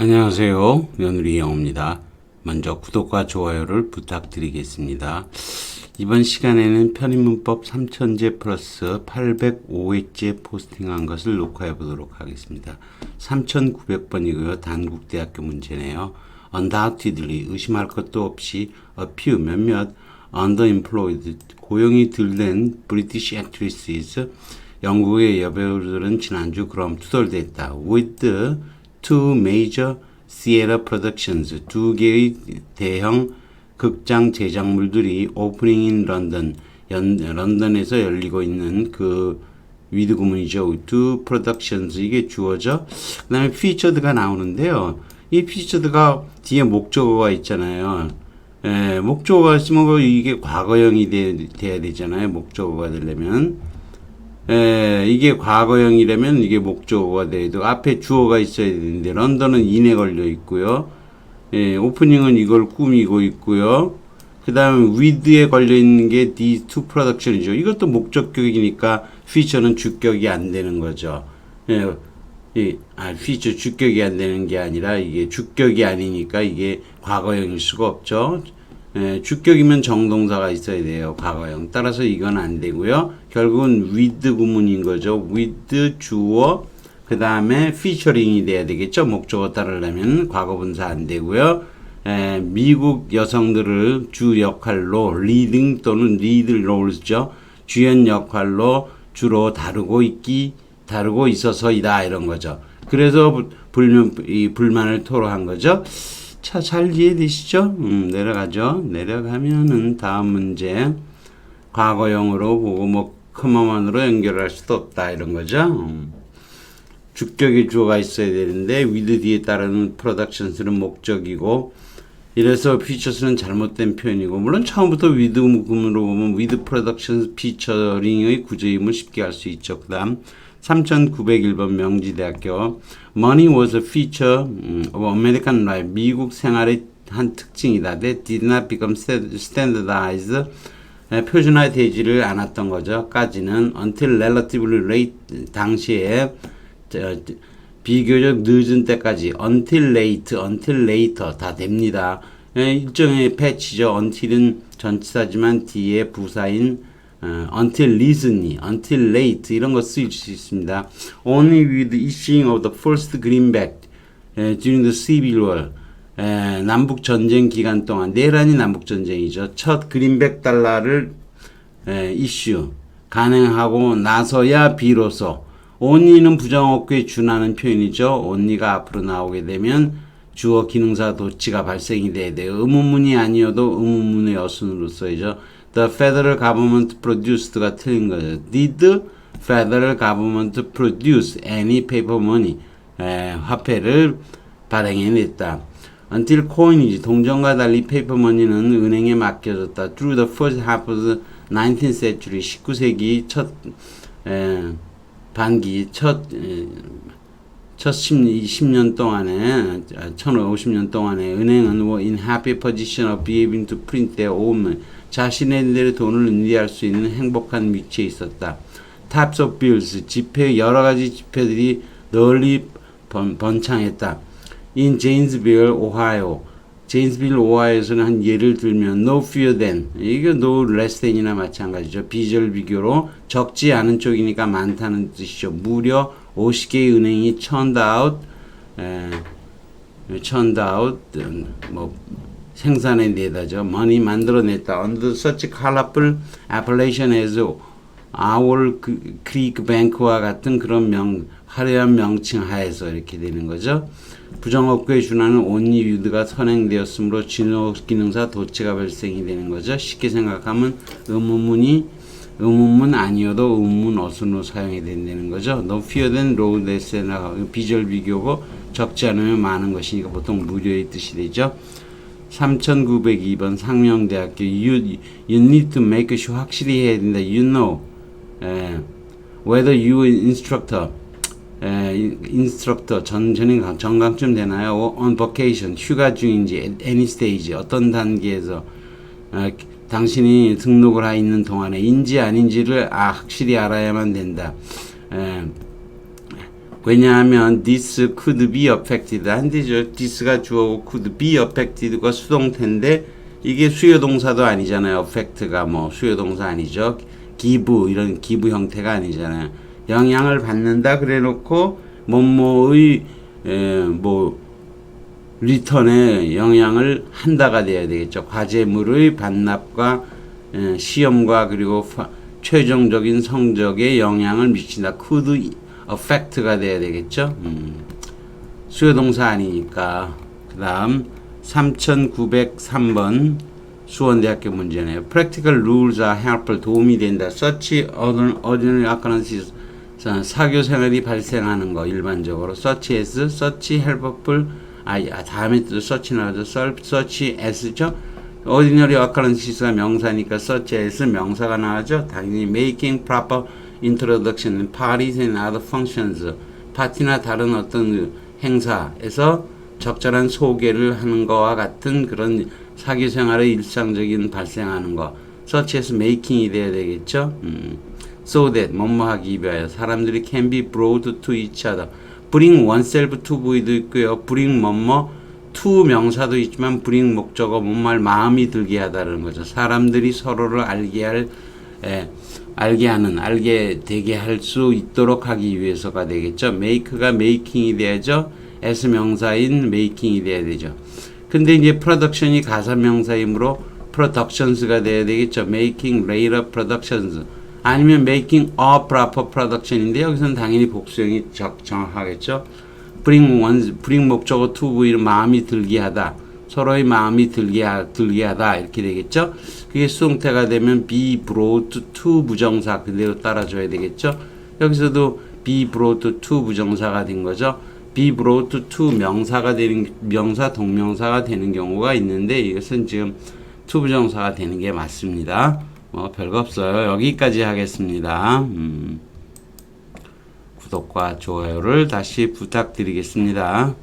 안녕하세요. 며느리 영입니다. 먼저 구독과 좋아요를 부탁드리겠습니다. 이번 시간에는 편입문법 3000제 플러스 805회째 포스팅한 것을 녹화해 보도록 하겠습니다. 3900번이고요. 단국대학교 문제네요. undoubtedly 의심할 것도 없이 a few 몇몇 underemployed 고용이 덜된 British actresses 영국의 여배우들은 지난주 그럼 투덜댔다. with two major theater productions 두 개의 대형 극장 제작물들이 오프닝 인 런던 연, 런던에서 열리고 있는 그 위드 구문이죠. two productions 이게 주어져. 그 다음에 featured가 나오는데요. 이 featured가 뒤에 목적어가 있잖아요. 예, 목적어가 있으면 그 이게 과거형이 돼, 돼야 되잖아요. 목적어가 되려면. 에, 이게 과거형이라면 이게 목적어가 돼도 앞에 주어가 있어야 되는데 런던은 인에 걸려 있고요. 예, 오프닝은 이걸 꾸미고 있고요. 그 다음에 with에 걸려 있는 게 these two production이죠. 이것도 목적격이니까 feature는 주격이 안 되는 거죠. 예, 이, 아, feature 주격이 안 되는 게 아니라 이게 주격이 아니니까 이게 과거형일 수가 없죠. 예, 주격이면 정동사가 있어야 돼요. 과거형. 따라서 이건 안 되고요. 결국은 with 구문인 거죠. with 주어 그 다음에 featuring이 돼야 되겠죠. 목적어 따르려면 과거분사 안 되고요. 에, 미국 여성들을 주 역할로 리딩 또는 리드 롤스죠. 주연 역할로 주로 다루고 있기 다루고 있어서이다 이런 거죠. 그래서 불만 이 불만을 토로한 거죠. 차잘 이해되시죠? 음, 내려가죠. 내려가면은 다음 문제 과거형으로 보고 뭐 커머만으로 연결할 수도 없다 이런 거죠. 음. 주격의 주어가 있어야 되는데 위드 뒤에 따르는 프로덕션스는 목적이고 이래서 피처스는 잘못된 표현이고 물론 처음부터 위드 문으로 보면 위드 프로덕션 피처링의 구조임을 쉽게 알 수 있죠. 그다음 3901번 명지대학교 Money was a feature 음, of American life 미국 생활의 한 특징이다. That did not become standardized 에, 표준화되지를 않았던 거죠. 까지는 until relatively late 당시에 저, 비교적 늦은 때까지 until late, until later 다 됩니다. 에, 일종의 패치죠. until은 전치사지만 뒤에 부사인 어, until recently, until late 이런 거 쓰일 수 있습니다. Only with the issuing of the first greenback 에, during the Civil War 에, 남북 전쟁 기간 동안 내란이 남북 전쟁이죠. 첫 그린백 달러를 에, 이슈 가능하고 나서야 비로소 only는 부정어구에 준하는 표현이죠. only가 앞으로 나오게 되면 주어 기능사 도치가 발생이 돼야 돼요. 의문문이 아니어도 의문문의 어순으로 써야죠. The federal government produced가 틀린 거죠. Did federal government produce any paper money? 에, 화폐를 발행해냈다. Until coin이지 동전과 달리 paper money는 은행에 맡겨졌다. Through the first half of the 19th century 19세기 첫 에, 반기 첫 에, 첫 10, 20년 동안에 1050년 동안에 은행은 were in happy position of being to print their own money. 자신의 돈을 은리할 수 있는 행복한 위치에 있었다. Types of bills 지폐 여러 가지 지폐들이 널리 번, 번창했다. In Janesville, Ohio. 제인스빌 오하이오에서는 한 예를 들면 no fewer than 이게 no less than이나 마찬가지죠. 비절 비교로 적지 않은 쪽이니까 많다는 뜻이죠. 무려 50개의 은행이 churned out 뭐 생산에 내다죠. money 만들어냈다. under such colorful appellation as our creek bank와 같은 그런 명 화려한 명칭 하에서 이렇게 되는 거죠. 부정어구에 준하는 only with가 선행되었으므로 진호 기능사 도치가 발생이 되는 거죠. 쉽게 생각하면 의문문이 의문문 아니어도 의문문 어순으로 사용이 된다는 거죠. No fewer than 비절 비교고 적지 않으면 많은 것이니까 보통 무료의 뜻이 되죠. 3902번 상명대학교 you, you need to make sure 확실히 해야 된다. You know 에, whether you instructor 에, 인스트럭터 전 전인 정강쯤 되나요? on vacation 휴가 중인지 any stage 어떤 단계에서 어, 당신이 등록을 하 있는 동안에 인지 아닌지를 아, 확실히 알아야만 된다. 에, 왜냐하면 this could be affected 한데 저 this가 주어고 could be affected가 수동태인데 이게 수요 동사도 아니잖아요. affect가 뭐 수요 동사 아니죠. give 이런 give 형태가 아니잖아요. 영향을 받는다 그래 놓고 뭐뭐의 에, 뭐 리턴에 영향을 한다가 돼야 되겠죠. 과제물의 반납과 에, 시험과 그리고 파- 최종적인 성적에 영향을 미친다. could affect가 돼야 되겠죠. 음. 수요동사 아니니까. 그 다음 3903번 수원대학교 문제네요. Practical rules are helpful. 도움이 된다. Such ordinary occurrences. 자, 사교 생활이 발생하는 거 일반적으로 such as, such helpful 아, 아, 다음에 또 such 나오죠. Such as죠. ordinary occurrences가 명사니까 such as 명사가 나오죠. 당연히 making proper introduction in parties and other functions 파티나 다른 어떤 행사에서 적절한 소개를 하는 거와 같은 그런 사교 생활의 일상적인 발생하는 거 such as making이 돼야 되겠죠. 음. so that 뭐뭐하기 위하여 사람들이 can be brought to each other bring oneself to boy도 있고요. Bring 뭐뭐 to 명사도 있지만 bring 목적어 뭔말 마음이 들게 하다는 거죠. 사람들이 서로를 알게 할 에, 알게 하는 알게 되게 할 수 있도록 하기 위해서가 되겠죠. Make가 making이 돼야죠. As 명사인 making이 돼야 되죠. 근데 이제 production이 가사 명사이므로 productions가 돼야 되겠죠. Making later 아니면 making a proper production인데 여기서는 당연히 복수형이 적, 정확하겠죠. bring one, bring 목적어 to V는 마음이 들게 하다. 서로의 마음이 들게, 하, 들게 하다. 이렇게 되겠죠. 그게 수동태가 되면 be brought to 부정사 그대로 따라줘야 되겠죠. 여기서도 be brought to 부정사가 된 거죠. be brought to 명사가 되는, 명사, 동명사가 되는 경우가 있는데 이것은 지금 to 부정사가 되는 게 맞습니다. 뭐 별거 없어요. 여기까지 하겠습니다. 음, 구독과 좋아요를 다시 부탁드리겠습니다.